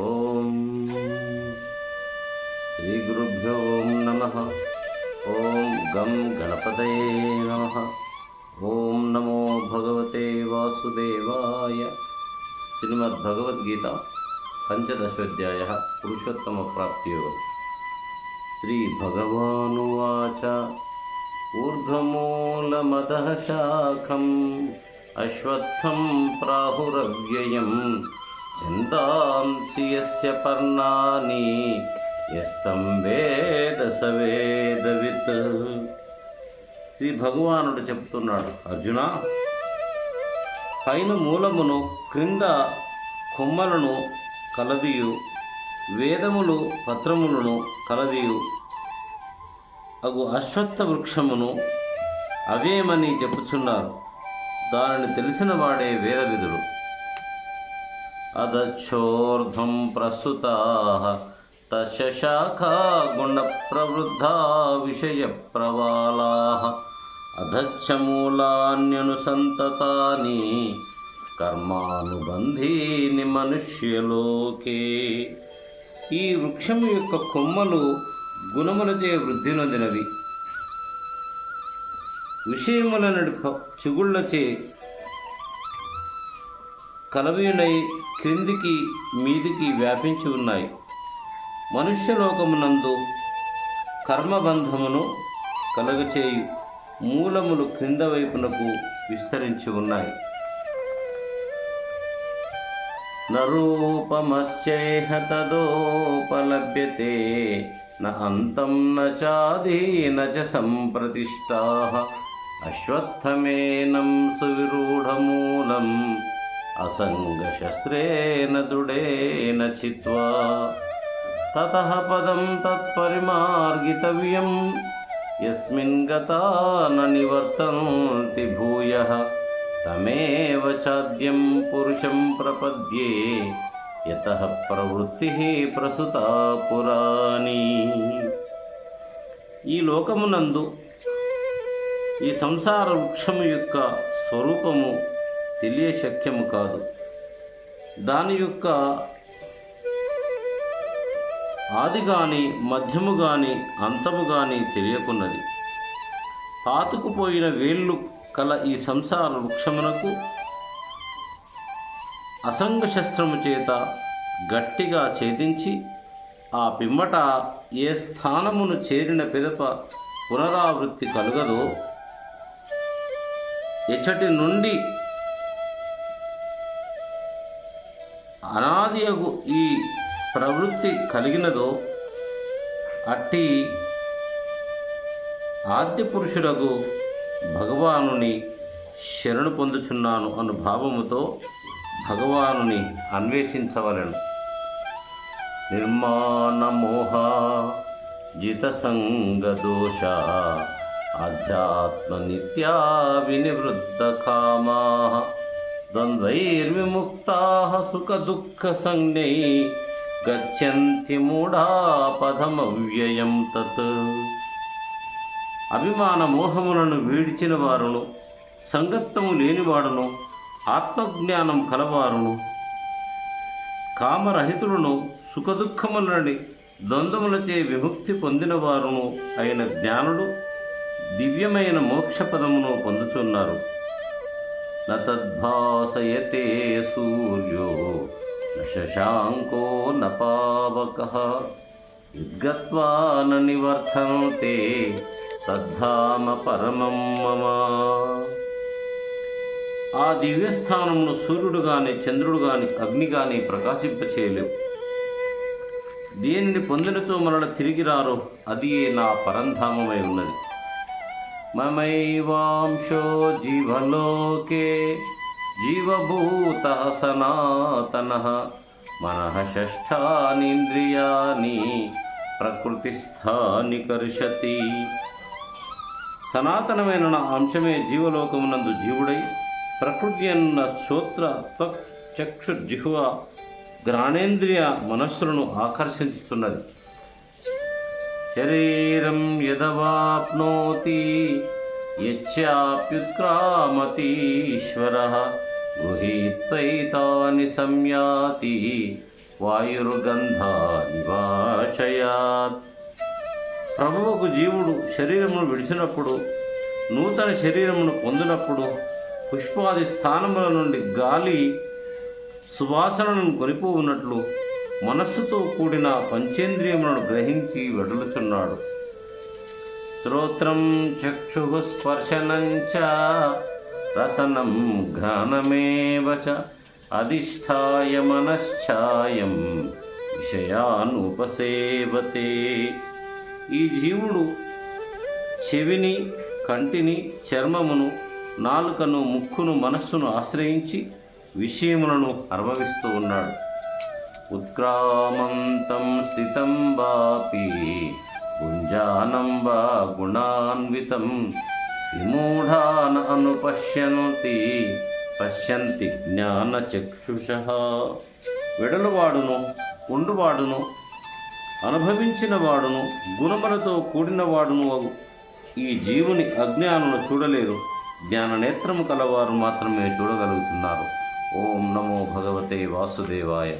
ఓం శ్రీ గురుభ్యో నమ ఓం గం గణపతయే నమ ఓం నమో భగవతే వాసుదేవాయ శ్రీమద్భగవద్గీత పంచదశోధ్యాయ పురుషోత్తమ ప్రాప్తియోగం శ్రీ భగవానువాచ ఊర్ధమూలమద अश्वत्थं प्राहुरव्ययम् చింతాంసి యస్య పర్ణాని యస్తం వేద స వేదవిత్ శ్రీ భగవానుడు చెప్తున్నాడు అర్జున పైన మూలమును క్రింద కొమ్మలను కలదియు వేదములు పత్రములను కలదియు అగు అశ్వత్థ వృక్షమును అవేమని చెప్పుచున్నారు దానిని తెలిసిన వాడే వేదవిధుడు. అదచ్చోర్ధ్వం ప్రస్తుత తస్య శాఖా గుణప్రవృద్ధా విషయ ప్రవాళా అధచ్చ కర్మానుబంధీని మనుష్యలోకే. ఈ వృక్షము యొక్క కొమ్మలు గుణములచే వృద్ధి నొందినవి. విషయముల విషయములనడి చిగుళ్ళచే కలవీనై క్రిందికి మీదికి వ్యాపించి ఉన్నాయి. మనుష్యలోకమునందు కర్మబంధమును కలగచేయు మూలములు క్రింద వైపునకు విస్తరించి ఉన్నాయి. నరూపమస్యేహ తదోపలభ్యతే న అంతం న చాది న చ సంప్రతిష్టా. అశ్వత్థమేనం సువిరూఢమూలం అసంగశస్త్రేణ దృఢేన చిత్వా. తత పదం తత్పరిమార్గితవ్యం యస్మిన్ గతా న నివర్తంతి భూయ. తమేవ చాద్యం పురుషం ప్రపద్యే యత ప్రవృత్తి ప్రసుతా పురాణి. ఈ లోకమునందు ఈ సంసార వృక్షము యొక్క స్వరూపము తెలియ శక్యము కాదు. దాని యొక్క ఆది గాని మధ్యము గాని అంతము గాని తెలియకున్నది. పాతుకుపోయిన వేళ్ళు కల ఈ సంసార వృక్షమునకు అసంగ శస్త్రము చేత గట్టిగా ఛేదించి ఆ పిమ్మట ఏ స్థానమును చేరిన పిదప పునరావృత్తి కలుగదో ఎచ్చటి నుండి అనాదియగు ఈ ప్రవృత్తి కలిగినదో అట్టి ఆద్య పురుషులకు భగవానుని శరణు పొందుచున్నాను అను భావముతో భగవానుని అన్వేషించవలను. నిర్మాణమోహ జితసంగదోష ఆధ్యాత్మ నిత్యా వినివృత్త కామా సుఖదుఃఖసంజ్ఞై గచ్చంతి మూఢా పదమవ్యయం తత్ అభిమాన మోహములను వీడిచిన వారును సంగత్వము లేనివాడును ఆత్మజ్ఞానం కలవారును కామరహితులను సుఖదుఖములని ద్వంద్వములచే విముక్తి పొందినవారును అయిన జ్ఞానుడు దివ్యమైన మోక్షపదమును పొందుతున్నారు నద్భాసయతే సూర్యో శశాంకో నపావక యద్గత్వా నివర్ధంతే తద్ధామ పరమం మమ. ఆ దివ్యస్థానమును సూర్యుడు గాని చంద్రుడు గాని అగ్ని కానీ ప్రకాశింపచేయలేవు. దీనిని పొందినతో మరల తిరిగి రారు అది నా పరంధామమై ఉన్నది. మమైవాంశో జీవలోకే జీవభూత సనాతన మన షష్ఠానింద్రియాని ప్రకృతిస్థాని కర్షతి. సనాతనమైన నా అంశమే జీవలోకమునందు జీవుడై ప్రకృతి అన్న శ్రోత్ర త్వక్ చక్షు జిహ్వ గ్రాణేంద్రియ మనస్సులను ఆకర్షించుతున్నది. శరీరం యదవాప్నోతి యచ్చాప్యుత్క్రామతీశ్వర గృహీత్వైతాని సంయాతి వాయుర్గంధా నివాశయాత్ ప్రభువుకు జీవుడు శరీరమును విడిచినప్పుడు నూతన శరీరమును పొందినప్పుడు పుష్పాది స్థానముల నుండి గాలి సువాసనను కొనిపోవున్నట్లు మనస్సుతో కూడిన పంచేంద్రియములను గ్రహించి వెడలుచున్నాడు. శ్రోత్రం చక్షు స్పర్శనం చ రసనం ఘ్రాణమేవ అధిష్టాయ మనశ్చాయం విషయానుపసేవతే. ఈ జీవుడు చెవిని కంటిని చర్మమును నాలుకను ముక్కును మనస్సును ఆశ్రయించి విషయములను అనుభవిస్తూ ఉన్నాడు. ఉత్క్రామంతం స్థితం వాపి గుంజానం వా గుణాన్వితం. విమూఢాన అనుపశ్యంతి పశ్యంతి జ్ఞానచక్షుష. వెడలువాడును ఉండువాడును అనుభవించిన వాడును గుణములతో కూడిన వాడును అగు. ఈ జీవుని అజ్ఞానులు చూడలేరు. జ్ఞాన నేత్రము కలవారు మాత్రమే చూడగలుగుతున్నారు. ఓం నమో భగవతే వాసుదేవాయ.